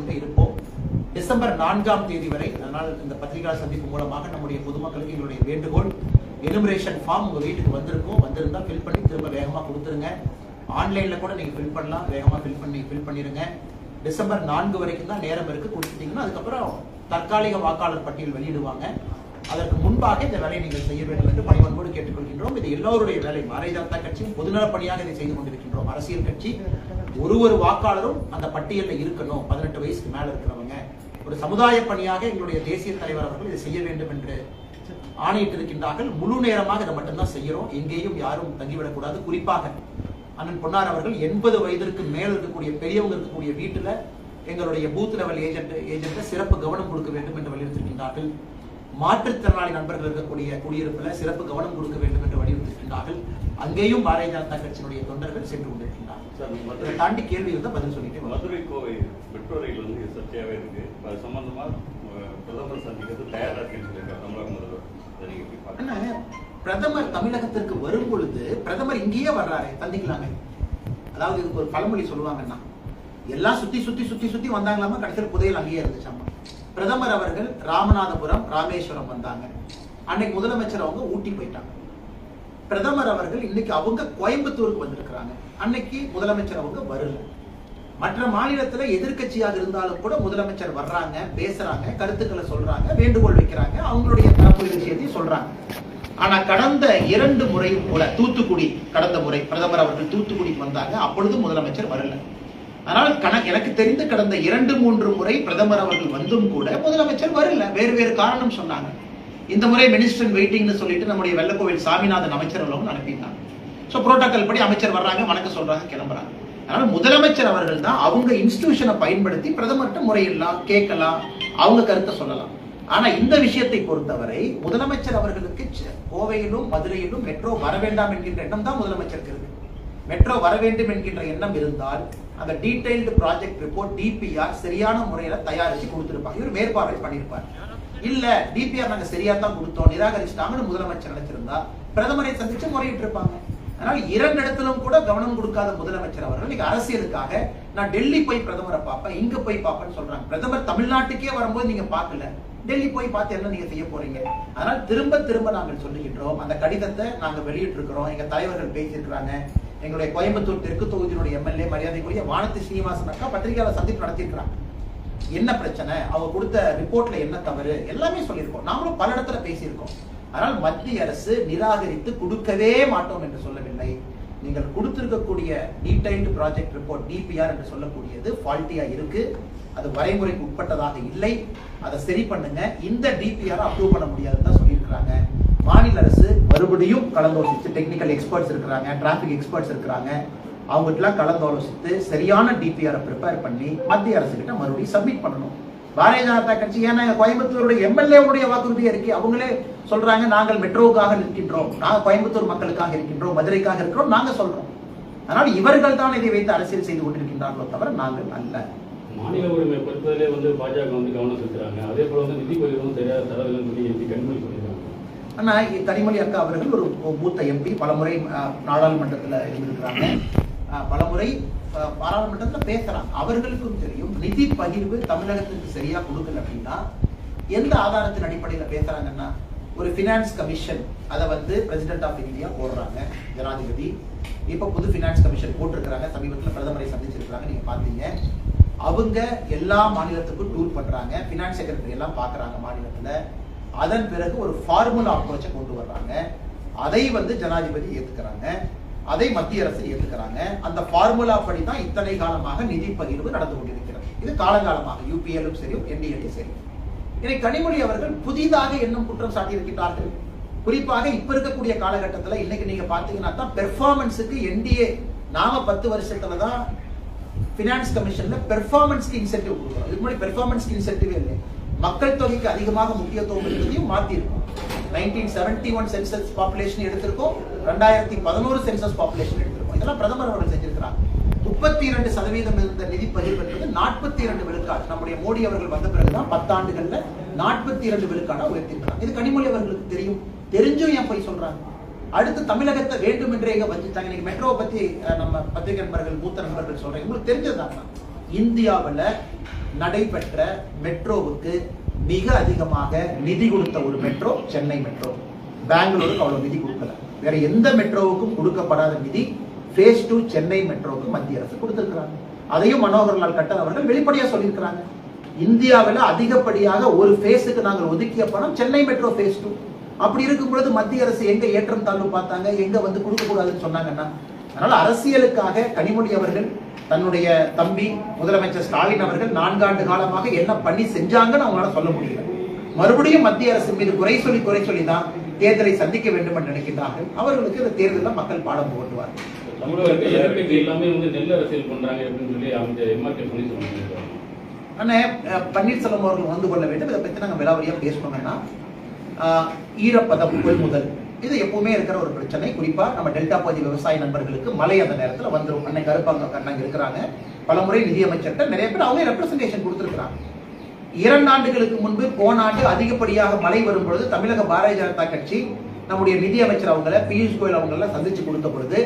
கொண்டு இருப்போம். டிசம்பர் நான்காம் தேதி வரை அதனால் இந்த பத்திரிகை சந்திப்பு மூலமாக நம்முடைய பொதுமக்களுக்கு என்னுடைய வேண்டுகோள் எலிமினேஷன் ஃபார்ம் உங்க வீட்டுக்கு வந்திருக்கும். வந்திருந்தா ஃபில் பண்ணி திரும்ப வேகமா கொடுத்துருங்க. ஆன்லைன்ல கூட நீங்க ஃபில் பண்ணலாம். வேகமா ஃபில் பண்ணி ஃபில் பண்ணிருங்க. டிசம்பர் நான்கு வரைக்கும் தான் நேரம் இருக்கு. கொடுத்துட்டீங்கன்னா அதுக்கப்புறம் தற்காலிக வாக்காளர் பட்டியல் வெளியிடுவாங்க. அதற்கு முன்பாக இந்த வேலையை நீங்கள் செய்ய வேண்டும் என்று பணிவன்போடு கேட்டுக்கொள்கின்றோம். இது எல்லோருடைய வேலை. மறைதாத்தா கட்சியும் பொதுநல பணியாக இதை செய்து கொண்டிருக்கின்றோம். அரசியல் கட்சி ஒரு ஒரு வாக்காளரும் அந்த பட்டியலில் இருக்கணும். பதினெட்டு வயசுக்கு மேல இருக்கிறவங்க. ஒரு சமுதாய பணியாக எங்களுடைய தேசிய தலைவர் அவர்கள் இதை செய்ய வேண்டும் என்று ஆணையிட்டிருக்கின்றார்கள் முழு நேரமாக இதை மட்டும்தான் செய்கிறோம். எங்கேயும் யாரும் தங்கிவிடக்கூடாது. குறிப்பாக அண்ணன் பொன்னார் அவர்கள் எண்பது வயதிற்கு மேல் இருக்கக்கூடிய பெரியவங்க இருக்கக்கூடிய வீட்டில் எங்களுடைய பூத் லெவல் ஏஜென்ட் ஏஜென்ட்டை சிறப்பு கவனம் கொடுக்க வேண்டும் என்று வலியுறுத்திருக்கின்றார்கள் மாற்றுத்திறனாளி நண்பர்கள் இருக்கக்கூடிய குடியிருப்பில் சிறப்பு கவனம் கொடுக்க வேண்டும் என்று வலியுறுத்திருக்கின்றார்கள் அங்கேயும் பாரதிய ஜனதா கட்சியினுடைய தொண்டர்கள் சென்று கொண்டிருக்கின்றனர் இதை தாண்டி கேள்வி இருந்தால் பதில் சொல்லிட்டு. மதுரை கோவை மெட்ரோ ரயில் வந்து சர்ச்சையாவே இருக்கு. அது சம்பந்தமா அஹ், பிரதமர் சந்திக்கிறது தயாரா இருக்குன்னு சொல்லியிருக்காரு தமிழக முதல்வர். பிரதமர் தமிழகத்திற்கு வரும் பொழுது பிரதமர் இங்கேயே வர்றாரு. சந்திக்கலாமே அதாவது இதுக்கு ஒரு பழமொழி சொல்லுவாங்கன்னா எல்லாம் சுத்தி சுத்தி சுத்தி சுத்தி வந்தாங்களாமா? கடைசியில் புதையல் அங்கேயே இருந்துச்சாமா பிரதமர் அவர்கள் ராமநாதபுரம் ராமேஸ்வரம் வந்தாங்க. அன்னைக்கு முதலமைச்சர் அவங்க ஊட்டி போயிட்டாங்க. பிரதமர் அவர்கள் இன்னைக்கு அவங்க கோயம்புத்தூருக்கு வந்திருக்கிறாங்க. அன்னைக்கு முதலமைச்சர் அவங்க வரல. மற்ற மாநிலத்துல எதிர்க்கட்சியாக இருந்தாலும் கூட முதலமைச்சர் வர்றாங்க பேசுறாங்க கருத்துக்களை சொல்றாங்க வேண்டுகோள் வைக்கிறாங்க அவங்களுடைய தரப்பு விஷயத்தையும் சொல்றாங்க. ஆனா கடந்த இரண்டு முறையும் போல தூத்துக்குடி கடந்த முறை பிரதமர் அவர்கள் தூத்துக்குடிக்கு வந்தாங்க அப்பொழுது முதலமைச்சர் வரல. ஆனால் கண- எனக்கு தெரிந்து கடந்த இரண்டு மூன்று முறை பிரதமர் அவர்கள் வந்தும் கூட முதலமைச்சர் வரல. வேறு வேறு காரணம் சொன்னாங்க. இந்த முறை மினிஸ்டர் வெயிட்டிங்னு சொல்லிட்டு நம்முடைய வெள்ளக்கோவில் சாமிநாதன் அமைச்சர் அவர்களும் அனுப்பிட்டாங்க. ஸோ புரோட்டோக்கால் படி அமைச்சர் வர்றாங்க வணக்கம் சொல்றாங்க கிளம்புறாங்க. அதனால முதலமைச்சர் அவர்கள் தான் அவங்க இன்ஸ்டிடியூஷனை பயன்படுத்தி பிரதமர்கிட்ட முறையிடலாம் கேட்கலாம் அவங்க கருத்தை சொல்லலாம். ஆனா இந்த விஷயத்தை பொறுத்தவரை முதலமைச்சர் அவர்களுக்கு கோவையிலும் மதுரையிலும் மெட்ரோ வர வேண்டாம் என்கின்ற எண்ணம் தான் முதலமைச்சருக்கு இருக்கு. மெட்ரோ வர வேண்டும் என்கின்ற எண்ணம் இருந்தால் அந்த டீடைல்டு ப்ராஜெக்ட் ரிப்போர்ட் டிபிஆர் சரியான முறையில தயாரிச்சு கொடுத்திருப்பாங்க. இவர் மேற்பார்வை பண்ணியிருப்பார். இல்ல டிபிஆர் நாங்க சரியா தான் கொடுத்தோம். நிராகரிச்சிட்டாங்கன்னு முதலமைச்சர் நினைச்சிருந்தா பிரதமரை சந்திச்சு முறையிட்டு இருப்பாங்க. அதனால இரண்டு இடத்திலும் கூட கவனம் கொடுக்காத முதலமைச்சர் அவர்கள் இன்னைக்கு அரசியலுக்காக நான் டெல்லி போய் பிரதமரை பார்ப்பேன் இங்க போய் பார்ப்பேன்னு சொல்றாங்க. பிரதமர் தமிழ்நாட்டுக்கே வரும்போது நீங்க பார்க்கல. டெல்லி போய் பார்த்து என்ன நீங்க செய்ய போறீங்க? அதனால திரும்ப திரும்ப நாங்கள் சொல்லுகின்றோம். அந்த கடிதத்தை நாங்க வெளியிட்டு இருக்கிறோம் எங்க தலைவர்கள் பேசியிருக்கிறாங்க. எங்களுடைய கோயம்புத்தூர் தெற்கு தொகுதியினுடைய எம்எல்ஏ மரியாதைக்குரிய வானதி சீனிவாசன் அக்கா பத்திரிகையாளர் சந்திப்பு நடத்தியிருக்கிறாங்க. என்ன பிரச்சனை? அவங்க கொடுத்த ரிப்போர்ட்ல என்ன தவறு? எல்லாமே சொல்லியிருக்கோம். நாமளும் பல இடத்துல பேசியிருக்கோம். ஆனால் மத்திய அரசு நிராகரித்து கொடுக்கவே மாட்டோம் என்று சொல்லவில்லை. நீங்கள் கொடுத்திருக்கக்கூடிய டீடைல்டு ப்ராஜெக்ட் ரிப்போர்ட் டிபிஆர் என்று சொல்லக்கூடியது ஃபால்ட்டியா இருக்கு. அது வரைமுறைக்கு உட்பட்டதாக இல்லை. அதை சரி பண்ணுங்க. இந்த டிபிஆர் அப்ரூவ் பண்ண முடியாதுன்னு தான் சொல்லியிருக்கிறாங்க. மாநில அரசு மறுபடியும் கலந்து டெக்னிக்கல் எக்ஸ்பர்ட்ஸ் இருக்கிறாங்க டிராபிக் எக்ஸ்பர்ட்ஸ் இருக்கிறாங்க. அவங்ககிட்டலாம் கலந்தாலோசித்து சரியான டிபிஆர் ப்ரிப்பேர் பண்ணி மத்திய அரசு கிட்ட மறுபடியும் சப்மிட் பண்ணணும். பாரதிய ஜனதா கட்சி ஏன்னா கோயம்புத்தூருடைய எம்எல்ஏவுடைய வாக்குறுதி இருக்கு. அவங்களே சொல்றாங்க நாங்கள் மெட்ரோவுக்காக நிற்கின்றோம். நாங்க கோயம்புத்தூர் மக்களுக்காக இருக்கின்றோம் மதுரைக்காக இருக்கிறோம் நாங்க சொல்றோம். அதனால் இவர்கள் தான் இதை வைத்து அரசியல் செய்து கொண்டிருக்கின்றார்களோ தவிர நாங்கள் அல்ல. மாநில உரிமை பொறுப்பதிலே வந்து பாஜக வந்து கவனம் செலுத்துறாங்க. அதே போல வந்து நிதி பகிர்வும் தெரியாத தரவில்லைன்னு சொல்லி எம்பி கண்மணி சொல்லியிருக்காங்க. ஆனா இ- கனிமொழி அக்கா அவர்கள் ஒரு மூத்த எம்பி பலமுறை நாடாளுமன்றத்துல இருந்திருக்கிறாங்க. பலமுறை பாராளுமன்றத்தில் பாராளுமன்றத்துல பேசுறாங்க அவர்களுக்கும் தெரியும் நிதி பகிர்வு தமிழகத்திற்கு சரியா கொடுக்கல அப்படின்னா எந்த ஆதாரத்தின் அடிப்படையில் பேசுறாங்கன்னா ஒரு ஃபினான்ஸ் கமிஷன் அதை வந்து பிரசிடென்ட் ஆஃப் இந்தியா போடுறாங்க ஜனாதிபதி. இப்போ புது ஃபினான்ஸ் கமிஷன் போட்டிருக்கிறாங்க சமீபத்தில் பிரதமரை சந்திச்சிருக்கிறாங்க நீங்கள் பார்த்தீங்க. அவங்க எல்லா மாநிலத்துக்கும் டூர் பண்ணுறாங்க ஃபினான்ஸ் செக்ரட்டரி எல்லாம் பார்க்குறாங்க மாநிலத்தில். அதன் பிறகு ஒரு ஃபார்முலா அப்ரோச்சை கொண்டு வர்றாங்க. அதை வந்து ஜனாதிபதி ஏற்றுக்கிறாங்க அதை மத்திய அரசு ஏற்றுக்கிறாங்க அந்த ஃபார்முலா படி தான் இத்தனை காலமாக நிதி பகிர்வு நடந்து கொண்டிருக்கிறது. இது காலங்காலமாக யூபிஎல்லும் சரி என்டிஏலும் சரி. இதை கனிமொழி அவர்கள் புதிதாக என்னும் குற்றம் சாட்டியிருக்கிறார்கள் குறிப்பாக இப்ப இருக்கக்கூடிய காலகட்டத்தில் இன்னைக்கு நீங்க பாத்தீங்கன்னா தான் பெர்ஃபார்மன்ஸுக்கு என்டிஏ நாம பத்து வருஷத்துல தான் ஃபினான்ஸ் கமிஷன்ல பெர்ஃபார்மன்ஸ்க்கு இன்சென்டிவ் கொடுக்குறோம் இதுக்கு முன்னாடி பெர்ஃபார்மன்ஸ்க்கு இன்சென்டிவ் இல்லை. மக்கள் தொகைக்கு அதிகமாக முக்கியத்துவம் இருக்கிறதையும் மாத்திருக்கோம். Nineteen seventy one census population எடுத்திருக்கோம். ரெண்டாயிரத்தி பதினோரு சென்சஸ் பாப்புலேஷன் எடுத்திருக்கோம். இதெல்லாம் பிரதமர் அவர்கள் செஞ்சிருக்கிறார். முப்பத்தி இரண்டு சதவீதம் இருந்த நிதி பகிர்வு என்பது நாற்பத்தி இரண்டு விழுக்காடு. நம்முடைய மோடி அவர்கள் வந்த பிறகுதான் பத்தாண்டுகள்ல நாற்பத்தி இரண்டு விழுக்காடா உயர்த்திருக்கிறார் இது கனிமொழி அவர்களுக்கு தெரியும். தெரிஞ்சும் ஏன் போய் சொல்றாங்க அடுத்து தமிழகத்தை வேண்டும் என்றே இங்க வச்சுட்டாங்க இன்னைக்கு மெட்ரோவை பத்தி நம்ம பத்திரிகை நண்பர்கள் மூத்த நண்பர்கள் சொல்றேன். உங்களுக்கு தெரிஞ்சதுதான். இந்தியாவில் நடைபெற்ற மெட்ரோவுக்கு மிக அதிகமாக நிதி கொடுத்த ஒரு மெட்ரோ சென்னை மெட்ரோ பெங்களூருக்கு அவ்வளவு நிதி கொடுக்கல. வேற எந்த மெட்ரோவுக்கும் கொடுக்கப்படாத நிதி ஃபேஸ் டூ சென்னை மெட்ரோவுக்கு மத்திய அரசு கொடுத்திருக்கிறாங்க. அதையும் மனோகர் லால் கட்டர் அவர்கள் வெளிப்படையா சொல்லியிருக்கிறாங்க. இந்தியாவில் அதிகப்படியாக ஒரு ஃபேஸுக்கு நாங்கள் ஒதுக்கிய பணம் சென்னை மெட்ரோ ஃபேஸ் டூ அப்படி இருக்கும் பொழுது மத்திய அரசு எங்க ஏற்றம் தாழ்வு பார்த்தாங்க? எங்க வந்து கொடுக்க கூடாதுன்னு சொன்னாங்கன்னா அதனால அரசியலுக்காக கனிமொழி அவர்கள் தன்னுடைய தம்பி முதலமைச்சர் ஸ்டாலின் அவர்கள் நான்காண்டு காலமாக என்ன பண்ணி செஞ்சாங்கன்னு அவங்களால சொல்ல முடியல. மறுபடியும் மத்திய அரசு மீது குறை சொல்லி குறை சொல்லி தான் தேர்தலை சந்திக்க வேண்டும் என்று நினைக்கின்றார்கள் அவர்களுக்கு இந்த தேர்தலில் மக்கள் பாடம் வந்து சொன்னாங்க அண்ணே பன்னீர்செல்வம் அவர்கள் உணர்ந்து கொள்ள வேண்டும். இதை பற்றி நாங்கள் விலாவரியா பேசணுங்கன்னா ஆஹ், ஈரப்பதம் கொள்முதல் இது எப்பவுமே இருக்கிற ஒரு பிரச்சனை. குறிப்பா நம்ம டெல்டா பகுதி விவசாய நண்பர்களுக்கு மழை அந்த நேரத்தில் வந்துடும் அன்னை கருப்பாங்க கண்ணாங்க இருக்கிறாங்க. பலமுறை நிதியமைச்சர்கிட்ட நிறைய பேர் அவங்க ரெப்ரசன்டேஷன் கொடுத்துருக்காங்க இரண்டு ஆண்டுகளுக்கு முன்பு போன ஆண்டு அதிகப்படியாக மழை வரும் பொழுது தமிழக பாரதிய ஜனதா கட்சி நம்முடைய நிதியமைச்சர் அவங்கள பியூஷ் கோயல் அவங்கள சந்திச்சு கொடுத்த பொழுது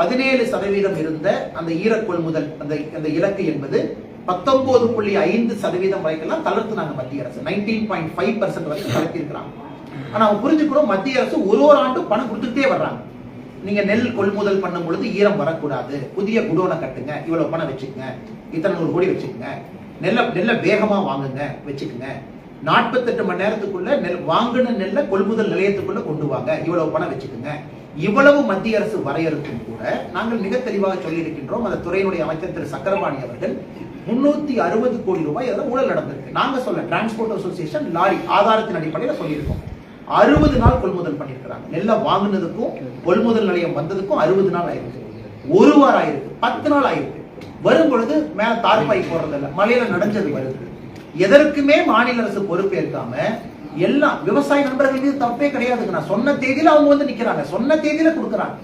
பதினேழு சதவீதம் இருந்த அந்த ஈரக் கொள்முதல் அந்த அந்த இலக்கு என்பது பத்தொன்பது புள்ளி ஐந்து சதவீதம் வரைக்கெல்லாம் தளர்த்துனாங்க மத்திய அரசு. நைன்டீன் பாயிண்ட் ஃபைவ் பர்சன்ட் வரைக்கும் தளர்த்திருக்கிறாங்க ஆனால் ஆனா அவங்க புரிஞ்சுக்கணும் மத்திய அரசு ஒரு ஒரு ஆண்டும் பணம் கொடுத்துக்கிட்டே வர்றாங்க. நீங்க நெல் கொள்முதல் பண்ணும் பொழுது ஈரம் வரக்கூடாது. புதிய குடோனை கட்டுங்க இவ்வளவு பணம் வச்சுக்கங்க இத்தனை நூறு கோடி வச்சுக்கங்க நெல்லை நெல்லை வேகமா வாங்குங்க வச்சுக்கங்க. நாற்பத்தெட்டு மணி நேரத்துக்குள்ள நெல் வாங்கின நெல்லை கொள்முதல் நிலையத்துக்குள்ள கொண்டு வாங்க இவ்வளவு பணம் வச்சுக்கோங்க. இவ்வளவு மத்திய அரசு வரையறுக்கும் கூட நாங்கள் மிக தெளிவாக சொல்லியிருக்கின்றோம் அந்த துறையினுடைய அமைச்சர் திரு சக்கரபாணி அவர்கள் முன்னூத்தி அறுபது கோடி ரூபாய் அதில் ஊழல் நடந்திருக்கு. நாங்க சொல்ல டிரான்ஸ்போர்ட் அசோசியேஷன் லாரி ஆதாரத்தின் அடிப்படையில் சொல்லியிருக்கோம். அறுபது நாள் கொள்முதல் பண்ணியிருக்கிறாங்க நெல்லை வாங்கினதுக்கும் கொள்முதல் நிலையம் வந்ததுக்கும் அறுபது நாள் ஆயிருக்கு. ஒரு வாரம் ஆயிருக்கு. பத்து நாள் ஆயிருக்கு. வரும் பொழுது மேல தார்பாய் போடுறது இல்ல மலையில நடைஞ்சது வருது. எதற்குமே மாநில அரசு பொறுப்பேற்காம எல்லாம் விவசாய நண்பர்கள் மீது தப்பே கிடையாதுங்க. நான் சொன்ன தேதியில அவங்க வந்து நிக்கிறாங்க. சொன்ன தேதியில கொடுக்குறாங்க.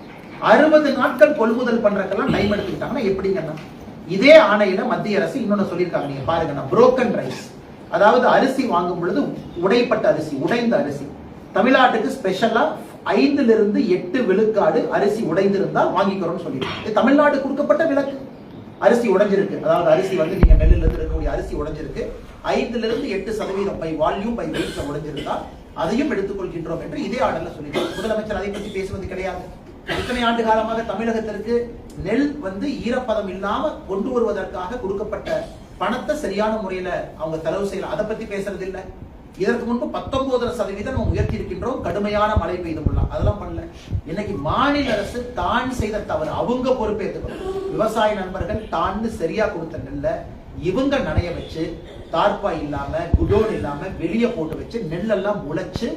அறுபது நாட்கள் கொள்முதல் பண்றதுக்கெல்லாம் டைம் எடுத்துக்கிட்டாங்கன்னா எப்படிங்கன்னா இதே ஆணையில மத்திய அரசு இன்னொன்னு சொல்லியிருக்காங்க. நீங்க பாருங்க புரோக்கன் ரைஸ் அதாவது அரிசி வாங்கும் பொழுது உடைப்பட்ட அரிசி உடைந்த அரிசி. தமிழ்நாட்டுக்கு ஸ்பெஷலா ஐந்துல இருந்து எட்டு விழுக்காடு அரிசி உடைந்திருந்தால் வாங்கிக்கிறோம்னு சொல்லியிருக்காங்க. இது தமிழ்நாடு கொடுக்கப்பட்ட விலக்கு அரிசி உடைஞ்சிருக்கு. அதாவது அரிசி வந்து நீங்க நெல்லில் இருந்து இருக்கக்கூடிய அரிசி உடைஞ்சிருக்கு. ஐந்துல இருந்து எட்டு சதவீதம் பை வால்யூம் பை வெயிட்ல உடைஞ்சிருந்தா அதையும் எடுத்துக்கொள்கின்றோம் என்று இதே ஆர்டர்ல சொல்லியிருக்காங்க. முதலமைச்சர் அதை பற்றி பேசுவது கிடையாது. இத்தனை ஆண்டு காலமாக தமிழகத்திற்கு நெல் வந்து ஈரப்பதம் இல்லாம கொண்டு வருவதற்காக கொடுக்கப்பட்ட பணத்தை சரியான முறையில அவங்க செலவு செய்யல. அதை பத்தி பேசுறது இல்லை இதற்கு முன்பு பத்தொன்பதரை சதவீதம் நம்ம உயர்த்தி இருக்கின்றோம் கடுமையான மழை பெய்தும் அதெல்லாம் பண்ணல. இன்னைக்கு மாநில அரசு தான் செய்த தவறு. அவங்க பொறுப்பேற்றுக்கணும். விவசாய நண்பர்கள் தான் சரியா கொடுத்த நெல்ல இவங்க நனைய வச்சு தார்பாய் இல்லாம குடோன் இல்லாம வெளியே போட்டு வச்சு நெல்லெல்லாம் முளைச்சு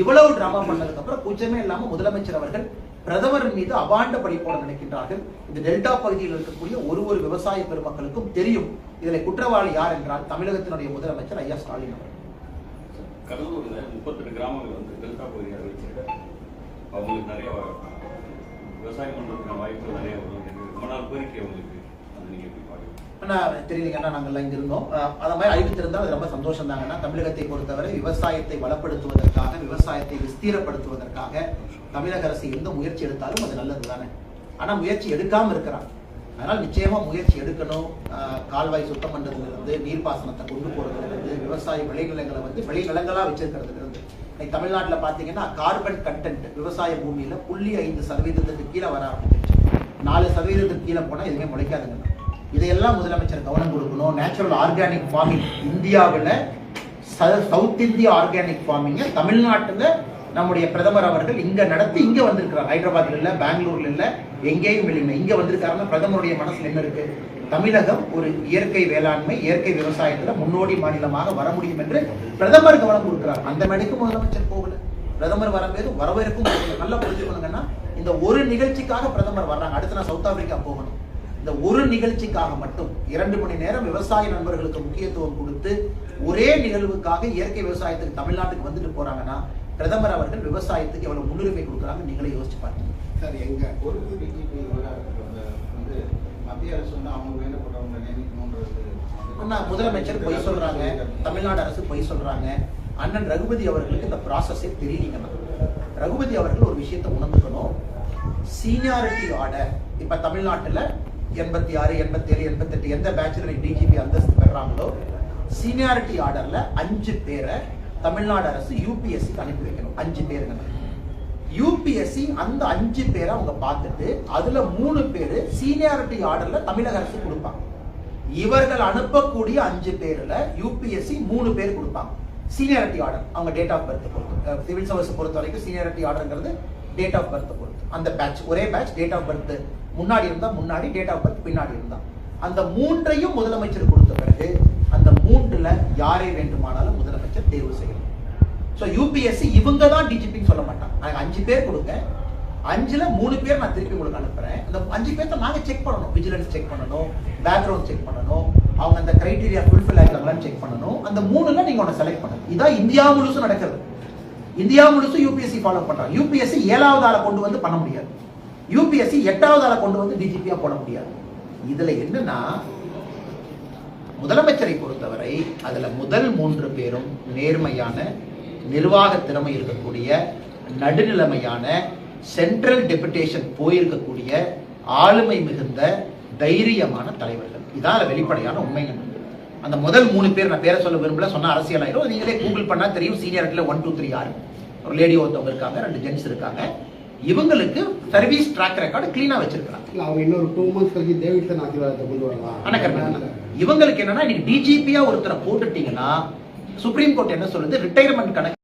இவ்வளவு டிராமா பண்ணதுக்கு அப்புறம் கூச்சமே இல்லாம முதலமைச்சர் அவர்கள் பிரதமர் மீது அபாண்ட படி போட நினைக்கின்றார்கள். இந்த டெல்டா பகுதியில் இருக்கக்கூடிய ஒரு ஒரு விவசாய பெருமக்களுக்கும் தெரியும். இதில் குற்றவாளி யார் என்றால் தமிழகத்தினுடைய முதலமைச்சர் ஐயா ஸ்டாலின் அவர்கள். கடலூரில் முப்பத்தெட்டு கிராமங்கள் வந்து டெல்டா பகுதியாக வச்சிருக்காங்க அவங்களுக்கு நிறைய விவசாயம் பண்ணுறதுக்கான வாய்ப்புகள் நிறைய ரொம்ப நாள் கோரிக்கை அவங்களுக்கு அது நீங்கள் எப்படி பாருங்க தெரியுதுங்கன்னா நாங்கள்லாம் இங்கே இருந்தோம். அதை மாதிரி அறிவித்திருந்தால் அது ரொம்ப சந்தோஷம் தாங்கன்னா தமிழகத்தை பொறுத்தவரை விவசாயத்தை வளப்படுத்துவதற்காக விவசாயத்தை விஸ்தீரப்படுத்துவதற்காக தமிழக அரசு எந்த முயற்சி எடுத்தாலும் அது நல்லது தானே ஆனால் முயற்சி எடுக்காமல் இருக்கிறாங்க அதனால் நிச்சயமாக முயற்சி எடுக்கணும். கால்வாய் சுத்தம் பண்ணுறதுலேருந்து நீர்ப்பாசனத்தை கொண்டு போகிறதுலேருந்து விவசாய விளைநிலங்களை வந்து விளைநிலங்களாக வச்சிருக்கிறதுல இருந்து இன்னைக்கு தமிழ்நாட்டில் பார்த்தீங்கன்னா கார்பன் கண்டென்ட் விவசாய பூமியில் புள்ளி ஐந்து சதவீதத்துக்கு கீழே வர ஆரம்பிச்சிருச்சு. நாலு சதவீதத்துக்கு கீழே போனால் எதுவுமே முளைக்காதுங்க. இதையெல்லாம் முதலமைச்சர் கவனம் கொடுக்கணும். நேச்சுரல் ஆர்கானிக் ஃபார்மிங் இந்தியாவில் சவுத் இந்தியா ஆர்கானிக் ஃபார்மிங்கை தமிழ்நாட்டில் நம்முடைய பிரதமர் அவர்கள் இங்க நடத்தி இங்க வந்திருக்கிறார். ஹைதராபாத்ல இல்ல பெங்களூர்ல இல்ல எங்கேயும் இல்லை. இங்க வந்திருக்காருன்னா பிரதமருடைய மனசுல என்ன இருக்கு? தமிழகம் ஒரு இயற்கை வேளாண்மை இயற்கை விவசாயத்துல முன்னோடி மாநிலமாக வர முடியும் என்று பிரதமர் கவனம் கொடுக்கிறார். அந்த மேடைக்கு முதலமைச்சர் போகல. பிரதமர் வரும்போது வரவேற்கும் நல்ல நல்லா புரிஞ்சுக்கணுங்கன்னா இந்த ஒரு நிகழ்ச்சிக்காக பிரதமர் வர்றாங்க. அடுத்து நான் சவுத் ஆப்பிரிக்கா போகணும். இந்த ஒரு நிகழ்ச்சிக்காக மட்டும் இரண்டு மணி நேரம் விவசாய நண்பர்களுக்கு முக்கியத்துவம் கொடுத்து ஒரே நிகழ்வுக்காக இயற்கை விவசாயத்துக்கு தமிழ்நாட்டுக்கு வந்துட்டு போறாங்கன்னா பிரதமர் அவர்கள் விவசாயத்துக்கு எவ்வளவு முன்னுரிமை கொடுக்குறாங்க நீங்களே யோசிச்சு பாருங்க. சார் எங்க பொறுப்பு டிஜிபி வந்து மத்திய அரசு வந்து அவங்க வேண்டப்பட்டவங்க நியமிக்கணுன்றது அண்ணா, முதலமைச்சர் பொய் சொல்றாங்க. தமிழ்நாடு அரசு பொய் சொல்றாங்க. அண்ணன் ரகுபதி அவர்களுக்கு இந்த ப்ராசஸே தெரியலீங்கண்ணா ரகுபதி அவர்கள் ஒரு விஷயத்தை உணர்ந்துக்கணும். சீனியாரிட்டி ஆர்டர் இப்ப தமிழ்நாட்டுல எண்பத்தி ஆறு எண்பத்தி ஏழு எண்பத்தெட்டு எந்த பேச்சுலர் டிஜிபி அந்தஸ்து பெறாங்களோ சீனியாரிட்டி ஆர்டர்ல அஞ்சு பேரை தமிழ்நாடு அரசு யூபிஎஸ்சிக்கு அனுப்பி வைக்கணும். அஞ்சு பேருங்க யூபிஎஸ்சி அந்த அஞ்சு பேரை அவங்க பார்த்துட்டு அதுல மூணு பேரு சீனியாரிட்டி ஆர்டர்ல தமிழக அரசு கொடுப்பாங்க. இவர்கள் அனுப்பக்கூடிய அஞ்சு பேர்ல யூபிஎஸ்சி மூணு பேர் கொடுப்பாங்க. சீனியாரிட்டி ஆர்டர் அவங்க டேட் ஆஃப் பர்த் பொறுத்து சிவில் சர்வீஸ் பொறுத்த வரைக்கும் சீனியாரிட்டி ஆர்டர்ங்கிறது டேட் ஆஃப் பர்த் பொறுத்து. அந்த பேட்ச் ஒரே பேட்ச் டேட் ஆஃப் பர்த் முன்னாடி இருந்தா முன்னாடி டேட் ஆஃப் பர்த் பின்னாடி இருந்தா. அந்த மூன்றையும் முதலமைச்சர் கொடுத்த பிறகு மூன்றுல யாரை வேண்டுமானாலும் முதலமைச்சர் தேர்வு செய்யலாம். ஸோ யூபிஎஸ்சி இவங்க தான் டிஜிபின்னு சொல்ல மாட்டான் எனக்கு அஞ்சு பேர் கொடுங்க. அஞ்சுல மூணு பேர் நான் திருப்பி உங்களுக்கு அனுப்புறேன். அந்த அஞ்சு பேர்த்த நாங்க செக் பண்ணணும். விஜிலன்ஸ் செக் பண்ணணும். பேக்ரவுண்ட் செக் பண்ணணும். அவங்க அந்த கிரைடீரியா ஃபுல்ஃபில் ஆகிட்டாங்களான்னு செக் பண்ணணும். அந்த மூணுல நீங்க ஒன்று செலக்ட் பண்ணணும். இதான் இந்தியா முழுசும் நடக்கிறது. இந்தியா முழுசும் யூபிஎஸ்சி ஃபாலோ பண்றாங்க. யூபிஎஸ்சி ஏழாவது ஆளை கொண்டு வந்து பண்ண முடியாது. யூபிஎஸ்சி எட்டாவது ஆளை கொண்டு வந்து டிஜிபியா போட முடியாது. இதுல என்னன்னா முதலமைச்சரை பொறுத்தவரை அதுல முதல் மூன்று பேரும் நேர்மையான நிர்வாக திறமை இருக்கக்கூடிய நடுநிலைமையான சென்ட்ரல் டெபுடேஷன் போயிருக்கக்கூடிய ஆளுமை மிகுந்த தைரியமான தலைவர்கள். இதான் வெளிப்படையான உண்மைகள் அந்த முதல் மூணு பேர் நான் பேரை சொல்ல விரும்பல சொன்ன அரசியல் ஆயிரும். நீங்களே கூகுள் பண்ணா தெரியும். சீனியர்ல ஒன் டூ த்ரீ ஆறு ஒரு லேடி ஒருத்தவங்க இருக்காங்க ரெண்டு ஜென்ஸ் இருக்காங்க. இவங்களுக்கு சர்வீஸ் ட்ராக் ரெக்கார்டு கிளீனா வச்சிருக்காங்க இல்ல, அவங்க இன்னொரு டூ மந்த்ஸ் கழிச்சு டேவிட்சன் ஆசீர்வாதத்தை கொண்டு வரலாம். கரெக்ட். இவங்களுக்கு என்னன்னா நீங்க டிஜிபியா ஒருத்தரை போட்டுட்டீங்கன்னா சுப்ரீம் கோர்ட் என்ன சொல்லுது? ரிட்டையர்மெண்ட் கணக்கு